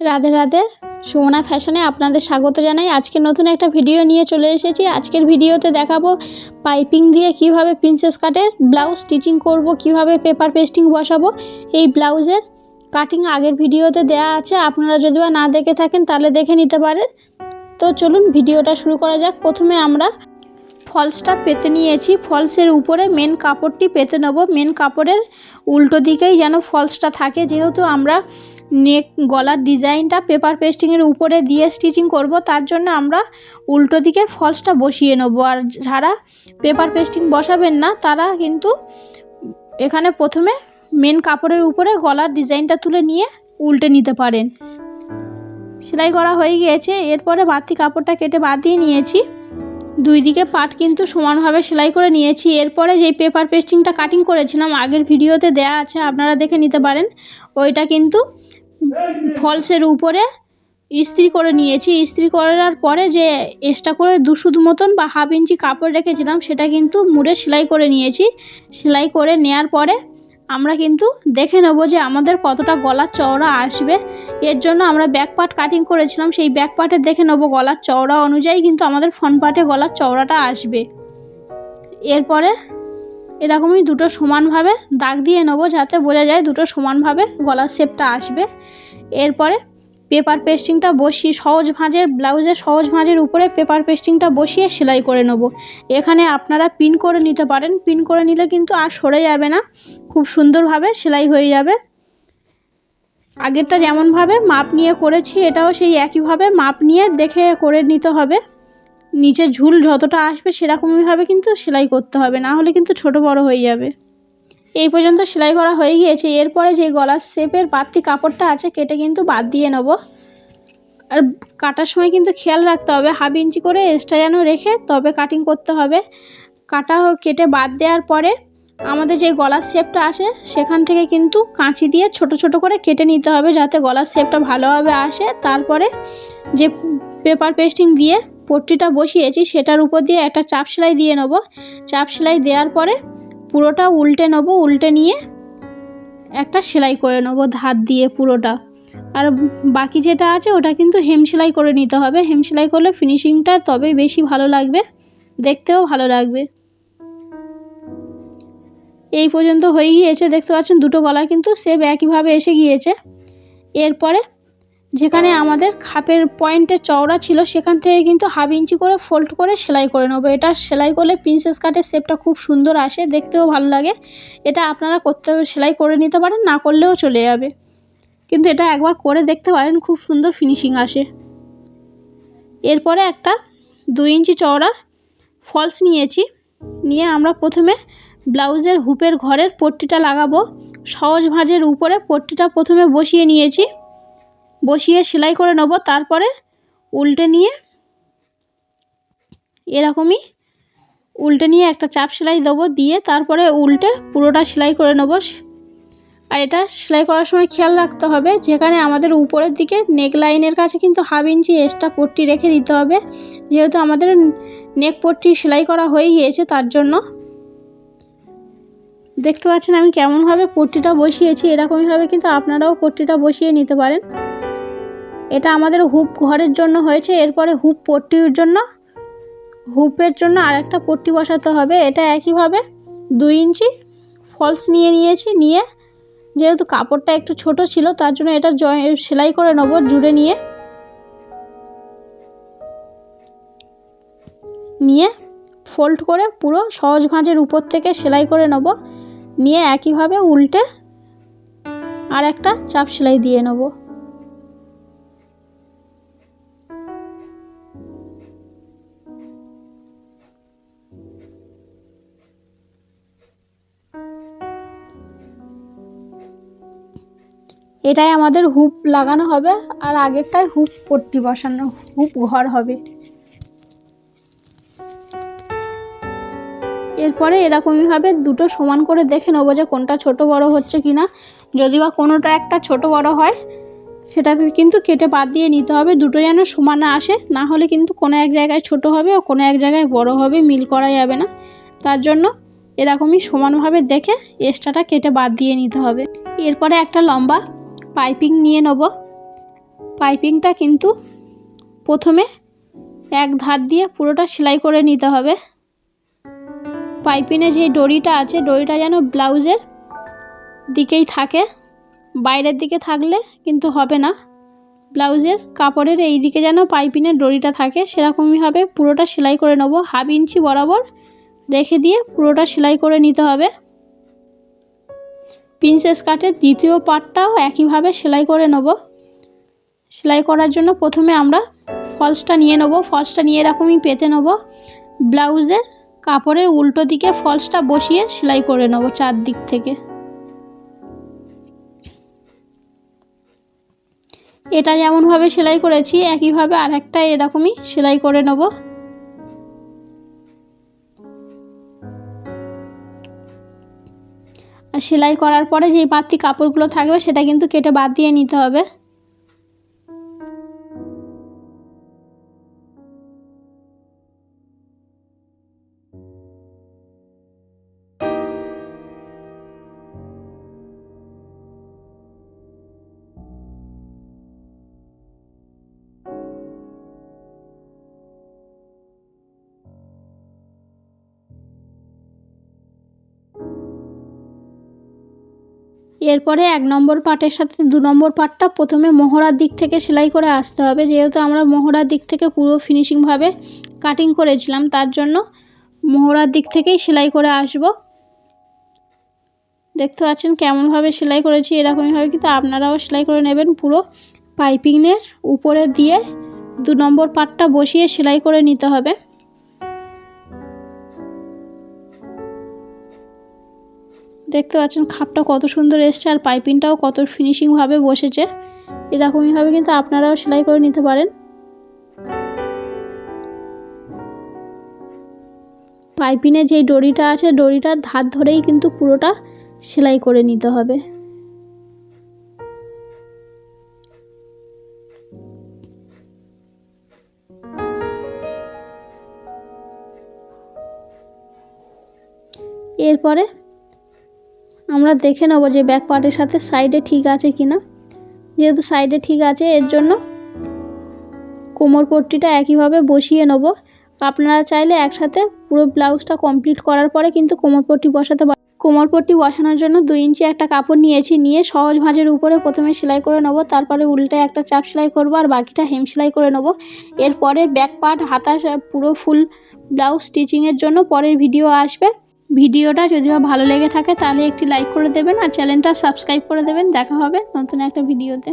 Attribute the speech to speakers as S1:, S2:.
S1: রাধে রাধে। সুমনা ফ্যাশনে আপনাদের স্বাগত জানাই। আজকে নতুন একটা ভিডিও নিয়ে চলে এসেছি। আজকের ভিডিওতে দেখাবো পাইপিং দিয়ে কীভাবে প্রিন্সেস কাটের ব্লাউজ স্টিচিং করব, কীভাবে পেপার পেস্টিং বসাবো। এই ব্লাউজের কাটিং আগের ভিডিওতে দেয়া আছে। আপনারা যদি বা না দেখে থাকেন, তাহলে দেখে নিতে পারেন। তো চলুন ভিডিওটা শুরু করা যাক। প্রথমে আমরা ফলসটা পেতে নিয়েছি। ফলসের উপরে মেন কাপড়টি পেতে নেব। মেন কাপড়ের উল্টো দিকেই যেন ফলসটা থাকে। যেহেতু আমরা নেক গলার ডিজাইনটা পেপার পেস্টিংয়ের উপরে দিয়ে স্টিচিং করব, তার জন্য আমরা উল্টো দিকে ফলসটা বসিয়ে নেব। আর যারা পেপার পেস্টিং বসাবেন না, তারা কিন্তু এখানে প্রথমে মেন কাপড়ের উপরে গলার ডিজাইনটা তুলে নিয়ে উল্টে নিতে পারেন। সেলাই করা হয়ে গিয়েছে, এরপরে বাড়তি কাপড়টা কেটে বাদ দিয়ে নিয়েছি। দুই দিকে পাট কিন্তু সমানভাবে সেলাই করে নিয়েছি। এরপরে যেই পেপার পেস্টিংটা কাটিং করেছিলাম, আগের ভিডিওতে দেয়া আছে, আপনারা দেখে নিতে পারেন। ওইটা কিন্তু ফলসের উপরে ইস্ত্রি করে নিয়েছি। ইস্ত্রি করার পরে যে এক্সট্রা করে দুশুদ মতন বা হাফ ইঞ্চি কাপড় রেখেছিলাম, সেটা কিন্তু মুড়ে সেলাই করে নিয়েছি। সেলাই করে নেয়ার পরে আমরা কিন্তু দেখে নেব যে আমাদের কতটা গলার চওড়া আসবে। এর জন্য আমরা ব্যাক পার্ট কাটিং করেছিলাম, সেই ব্যাক পার্টে দেখে নেব গলার চওড়া অনুযায়ী কিন্তু আমাদের ফ্রন্ট পার্টে গলার চওড়াটা আসবে। এরপরে এরকমই দুটো সমানভাবে দাগ দিয়ে নেব যাতে বোঝা যায় দুটো সমানভাবে গলার শেপটা আসবে। এরপরে পেপার পেস্টিংটা বসিয়ে সহজ ভাঁজের ব্লাউজের সহজ ভাঁজের উপরে পেপার পেস্টিংটা বসিয়ে সেলাই করে নেব। এখানে আপনারা পিন করে নিতে পারেন। পিন করে নিলে কিন্তু আর সরে যাবে না। খুব সুন্দরভাবে সেলাই হয়ে যাবে। আগেরটা যেমনভাবে মাপ নিয়ে করেছি, এটাও সেই একইভাবে মাপ নিয়ে দেখে করে নিতে হবে। নিচে ঝুল যতটা আসবে সেরকমইভাবে কিন্তু সেলাই করতে হবে, না হলে কিন্তু ছোট বড় হয়ে যাবে। এই পর্যন্ত সেলাই করা হয়ে গিয়েছে, এরপরে যে গলার শেপের বাড়তি কাপড়টা আছে কেটে কিন্তু বাদ দিয়ে নেব। আর কাটার সময় কিন্তু খেয়াল রাখতে হবে, হাফ ইঞ্চি করে এক্সট্রা যেন রেখে তবে কাটিং করতে হবে। কাটা কেটে বাদ দেওয়ার পরে আমাদের যে গলার শেপটা আসে সেখান থেকে কিন্তু কাঁচি দিয়ে ছোট ছোট করে কেটে নিতে হবে যাতে গলার শেপটা ভালোভাবে আসে। তারপরে যে পেপার পেস্টিং দিয়ে পট্টিটা বসিয়েছি, সেটার উপর দিয়ে একটা চাপ সেলাই দিয়ে নেব। চাপ সেলাই দেওয়ার পরে পুরোটা উল্টে নেব, উল্টে নিয়ে একটা সেলাই করে নেব ধার দিয়ে পুরোটা। আর বাকি যেটা আছে, ওটা কিন্তু হেম সেলাই করে নিতে হবে। হেম সেলাই করলে ফিনিশিংটা তবেই বেশি ভালো লাগবে, দেখতেও ভালো লাগবে। এই পর্যন্ত হয়ে গিয়েছে, দেখতে পাচ্ছেন দুটো গলা কিন্তু সেম একইভাবে এসে গিয়েছে। এরপরে যেখানে আমাদের খাপের পয়েন্টের চওড়া ছিল সেখান থেকে কিন্তু হাফ ইঞ্চি করে ফোল্ড করে সেলাই করে নেব। এটা সেলাই করলে প্রিন্সেস কাটের শেপটা খুব সুন্দর আসে দেখতেও ভালো লাগে। এটা আপনারা করতে সেলাই করে নিতে পারেন না করলেও চলে যাবে। কিন্তু এটা একবার করে দেখতে পারেন খুব সুন্দর ফিনিশিং আসে। এরপরে একটা দুই ইঞ্চি চওড়া ফলস নিয়েছি। নিয়ে আমরা প্রথমে ব্লাউজের হুপের ঘরের পট্টিটা লাগাবো। সহজ ভাঁজের উপরে পট্টিটা প্রথমে বসিয়ে নিয়েছি। বসিয়ে সেলাই করে নেব, তারপরে উল্টে নিয়ে এরকমই উল্টে নিয়ে একটা চাপ সেলাই দেবো, দিয়ে তারপরে উল্টে পুরোটা সেলাই করে নেব। আর এটা সেলাই করার সময় খেয়াল রাখতে হবে, যেখানে আমাদের উপরের দিকে নেক লাইনের কাছে কিন্তু হাফ ইঞ্চি এক্সট্রা পট্টি রেখে দিতে হবে। যেহেতু আমাদের নেক পট্টি সেলাই করা হয়ে গিয়েছে, তার জন্য দেখতে পাচ্ছেন আমি কেমনভাবে পট্টিটা বসিয়েছি, এরকমইভাবে কিন্তু আপনারাও পট্টিটা বসিয়ে নিতে পারেন। এটা আমাদের হুপ ঘরের জন্য হয়েছে, এরপরে হুপ পট্টির জন্য। হুপের জন্য আরেকটা পট্টি বসাতে হবে, এটা একইভাবে দুই ইঞ্চি ফলস নিয়ে নিয়েছি, নিয়ে যেহেতু কাপড়টা একটু ছোট ছিল, তার জন্য এটা সেলাই করে নেব জুড়ে নিয়ে। নিয়ে ফোল্ড করে পুরো সহজ ভাঁজের উপর থেকে সেলাই করে নেব, নিয়ে একইভাবে উল্টে আর একটা চাপ সেলাই দিয়ে নেব। এটাই আমাদের হুপ লাগানো হবে আর আগেরটায় হুপ পট্টি বসানো, হুপ ঘর হবে। এরপরে এরকমইভাবে দুটো সমান করে দেখে নেব যে কোনটা ছোট বড় হচ্ছে কি না যদি বা কোনোটা একটা ছোট বড় হয় সেটাকে কিন্তু কেটে বাদ দিয়ে নিতে হবে। দুটো যেন সমানে আসে, না হলে কিন্তু কোনো এক জায়গায় ছোট হবে ও কোনো এক জায়গায় বড় হবে, মিল করা যাবে না। তার জন্য এরকমই সমানভাবে দেখে এক্সট্রাটা কেটে বাদ দিয়ে নিতে হবে। এরপরে একটা লম্বা পাইপিং নিয়ে নেব। পাইপিংটা কিন্তু প্রথমে এক ধার দিয়ে পুরোটা সেলাই করে নিতে হবে। পাইপিংয়ে যে ডরিটা আছে, ডরিটা যেন ব্লাউজের দিকেই থাকে, বাইরের দিকে থাকলে কিন্তু হবে না। ব্লাউজের কাপড়ের এই দিকে যেন পাইপিংয়ের ডরিটা থাকে সেরকমইভাবে পুরোটা সেলাই করে নেব। হাফ ইঞ্চি বরাবর রেখে দিয়ে পুরোটা সেলাই করে নিতে হবে। প্রিন্সেস কাটের দ্বিতীয় পার্টটাও একইভাবে সেলাই করে নেব। সেলাই করার জন্য প্রথমে আমরা ফলসটা নিয়ে নেব। ফলসটা নিয়ে এরকমই পেতে নেব। ব্লাউজের কাপড়ের উল্টো দিকে ফলসটা বসিয়ে সেলাই করে নেব চারদিক থেকে। এটা যেমনভাবে সেলাই করেছি, একইভাবে আর একটা এরকমই সেলাই করে নেব। সেলাই করার পরে যেই বাড়তি কাপড়গুলো থাকবে সেটা কিন্তু কেটে বাদ দিয়ে নিতে হবে। এরপরে এক নম্বর পার্টের সাথে দু নম্বর পার্টটা প্রথমে মোহরার দিক থেকে সেলাই করে আসতে হবে। যেহেতু আমরা মোহরার দিক থেকে পুরো ফিনিশিংভাবে কাটিং করেছিলাম, তার জন্য মোহরার দিক থেকেই সেলাই করে আসব। দেখতে পাচ্ছেন কেমনভাবে সেলাই করেছি, এরকমইভাবে কিন্তু আপনারাও সেলাই করে নেবেন। পুরো পাইপিংয়ের উপরে দিয়ে দু নম্বর পার্টটা বসিয়ে সেলাই করে নিতে হবে। দেখতে পাচ্ছেন খাপটা কত সুন্দর এসছে আর পাইপিংটাও কত ফিনিশিংভাবে বসেছে। এরকমইভাবে কিন্তু আপনারাও সেলাই করে নিতে পারেন। পাইপিংয়ে যেই ডরিটা আছে ডরিটার ধার ধরেই কিন্তু পুরোটা সেলাই করে নিতে হবে। এরপরে আমরা দেখে নেব যে ব্যাক পার্টের সাথে সাইডে ঠিক আছে কি না যেহেতু সাইডে ঠিক আছে, এর জন্য কোমর পট্টিটা একইভাবে বসিয়ে নেব। আপনারা চাইলে একসাথে পুরো ব্লাউজটা কমপ্লিট করার পরে কিন্তু কোমর পট্টি বসাতে পারেন কোমর পট্টি বসানোর জন্য দুই ইঞ্চি একটা কাপড় নিয়েছি, নিয়ে সহজ ভাঁজের উপরে প্রথমে সেলাই করে নেব, তারপরে উল্টে একটা চাপ সেলাই করব আর বাকিটা হেম সেলাই করে নেব। এরপরে ব্যাক পার্ট হাতা পুরো ফুল ব্লাউজ স্টিচিংয়ের জন্য পরের ভিডিও আসবে। ভিডিওটা যদি ভালো লেগে থাকে তাহলে একটি লাইক করে দেবেন আর চ্যানেলটা সাবস্ক্রাইব করে দেবেন। দেখা হবে নতুন একটা ভিডিওতে